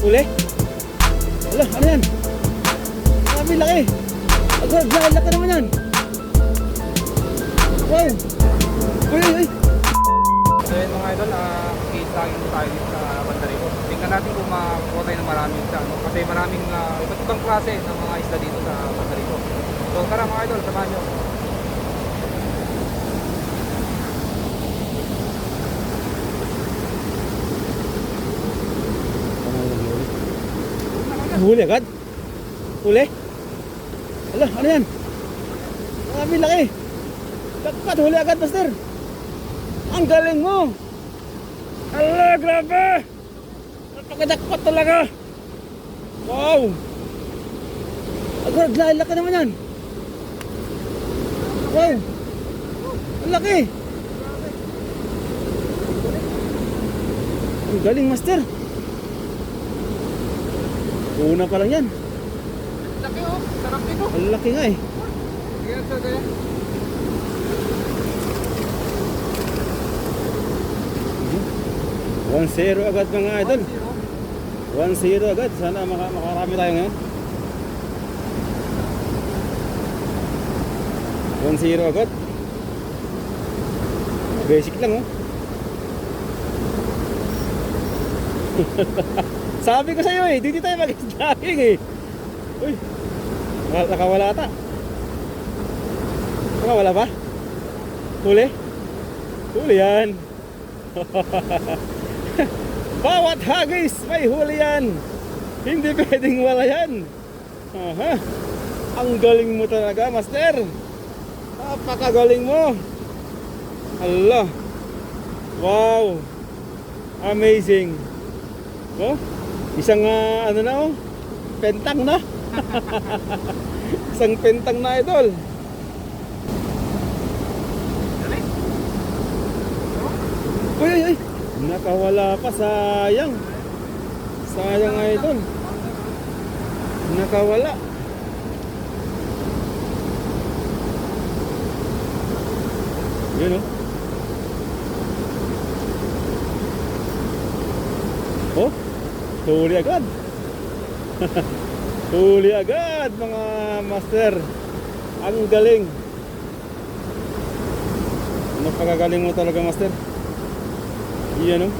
Uli? Wala, ano yan? Grabe, laki. Agad, laki, laki naman yan. Wow. Uy, uy, uy. So yun mga idol, uh, laging tayo dito sa Bandariko. Tingnan natin kung makakuha tayo ng maraming isda. No? Kasi maraming uh, iba't ibang klase ng mga isda dito sa Bandariko. So tara mga idol, samahan nyo. Huli agad? Huli? Ala, ano yan? Grabe, laki. Dapat huli agad, master. Ang galing mo. Ala, grabe. Napakadakpat talaga. Wow. Agad, laki laki naman yan. Wow. Ang laki. Ang galing, master. Una pa lang yan. Laki oh, sarap dito. Ang laki nga eh. Sa ganyan. One zero agad mga idol. One zero agad. Sana maka makarami tayo ngayon. One zero agad. Basic lang oh. Sabi ko sa iyo eh, dito tayo mag-jogging eh. Uy, naka- nakawala ata. Nakawala ba? Huli? Huli yan. Bawat hagis may huli yan. Hindi pwedeng wala yan. Aha. Ang galing mo talaga, master. Napakagaling mo. Allah. Wow. Amazing. Oh, isang ah, ano na oh, pentang na. isang pentang na idol. Uy, uy, uy. Nakawala pa, sayang. Sayang idol. Nakawala. Yun. Oh, huli agad. huli agad mga master. Ang galing. Napakagaling mo talaga master. Iyan oh.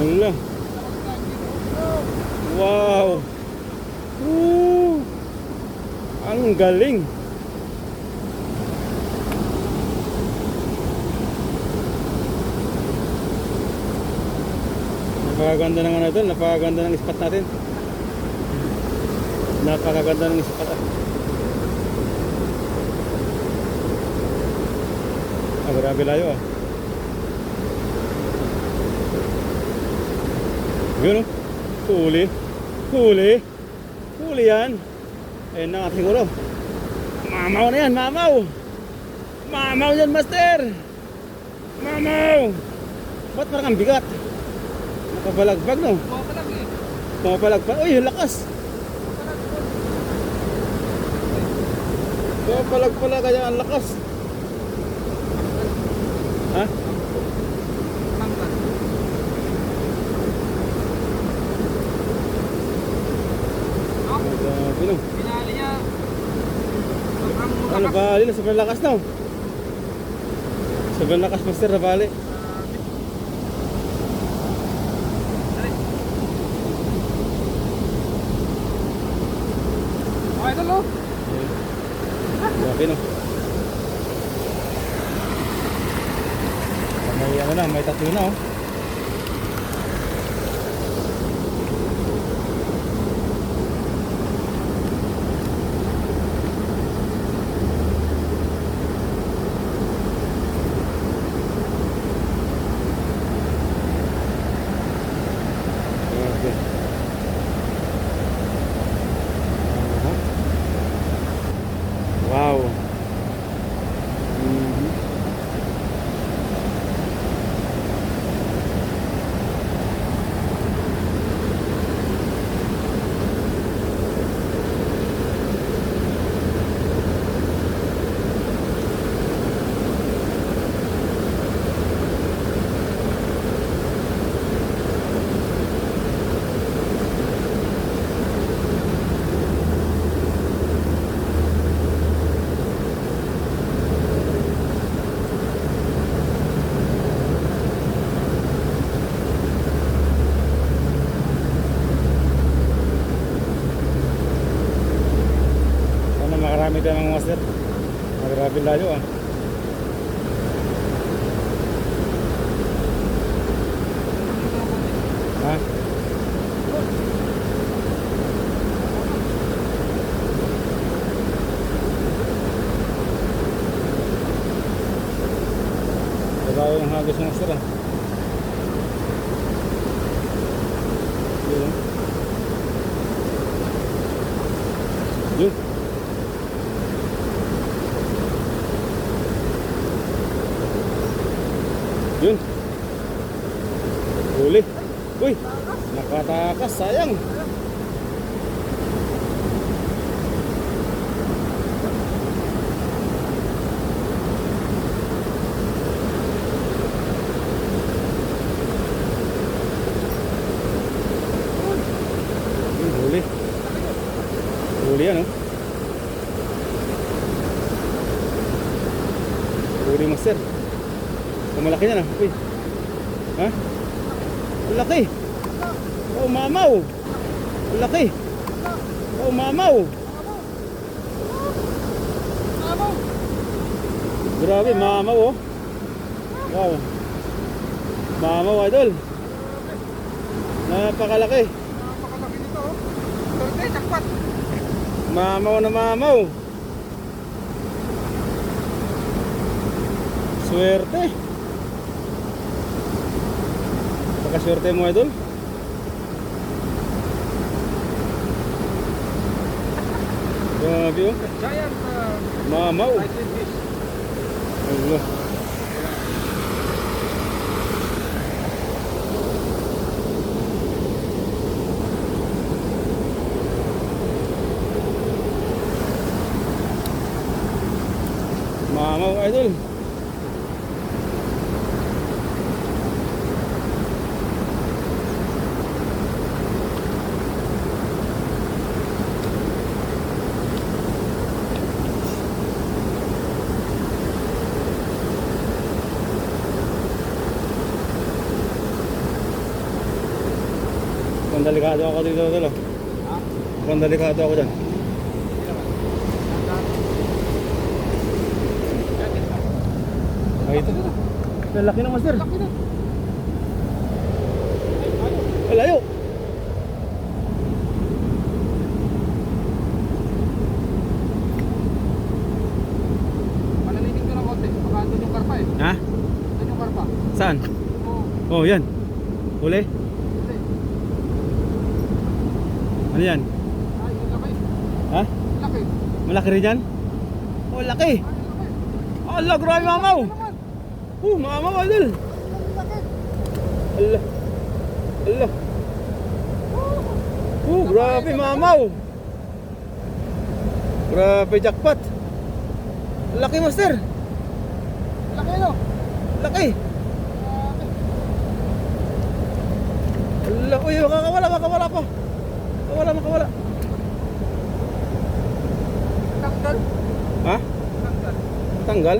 Hala. Wow. Woo. Ang galing. Napakaganda ng ano doon, napakaganda ng spot natin. Napakaganda ng spot. ah. Grabe layo ah. Yun oh. Huli. Huli. Huli yan. Ayun na nga siguro. Mamaw na yan, mamaw. Mamaw yan, master. Mamaw. Ba't parang ang bigat? Nakabalagbag no? Buha pa lang eh. Pumapalagpag. Uy, ang lakas. Pumapalag pala kaya ang lakas. Ha? Grabe no. Pinali niya. Sobrang Ano lakas. ba? Alin, sobrang lakas no. Sobrang lakas master na Grabe no. May ano na, may tatlo na oh. Grabe layo ah. Ha? Grabe yung hagos ng master ah. Yun. oh. Yun. Yun. Huli. Uy, nakatakas, sayang. Yun, huli. Huli yan, oh. Huli, master. Oh, malaki yan, ah. Uy. Ha? Ang laki. Oh, mamaw. Laki. Oh, mamaw. Grabe, mamaw, oh. Wow. Mamaw, idol. Napakalaki. Napakalaki nito oh. Torte, jackpot. Mamaw na mamaw. Swerte. Pakaswerte mo idol. Grabe oh. Giant uh, Mamaw. Allah. Mamaw idol. Mukhang delikado ako dito idol. oh. Mukhang delikado ako dyan. Ay ito. Ang laki ng master. Laki na. Ang layo. Panalitin ko ng konti. Baka andun yung karpa eh. Ha? Andun yung karpa. Saan? Oo. Oh, yan. Huli. Hindi. Ano yan? Ay, yung laki. Ha? Laki. Malaki rin yan? Oh, laki. Ay, laki. Allah, grabe mamaw. Oh, mamaw idol. Allah. Allah. Oh, grabe mamaw. Grabe jackpot. Laki master. Laki no? Laki. Allah, uy, makakawala, makakawala pa. Makawala, makawala. Tanggal. Ha? Tanggal. Tanggal?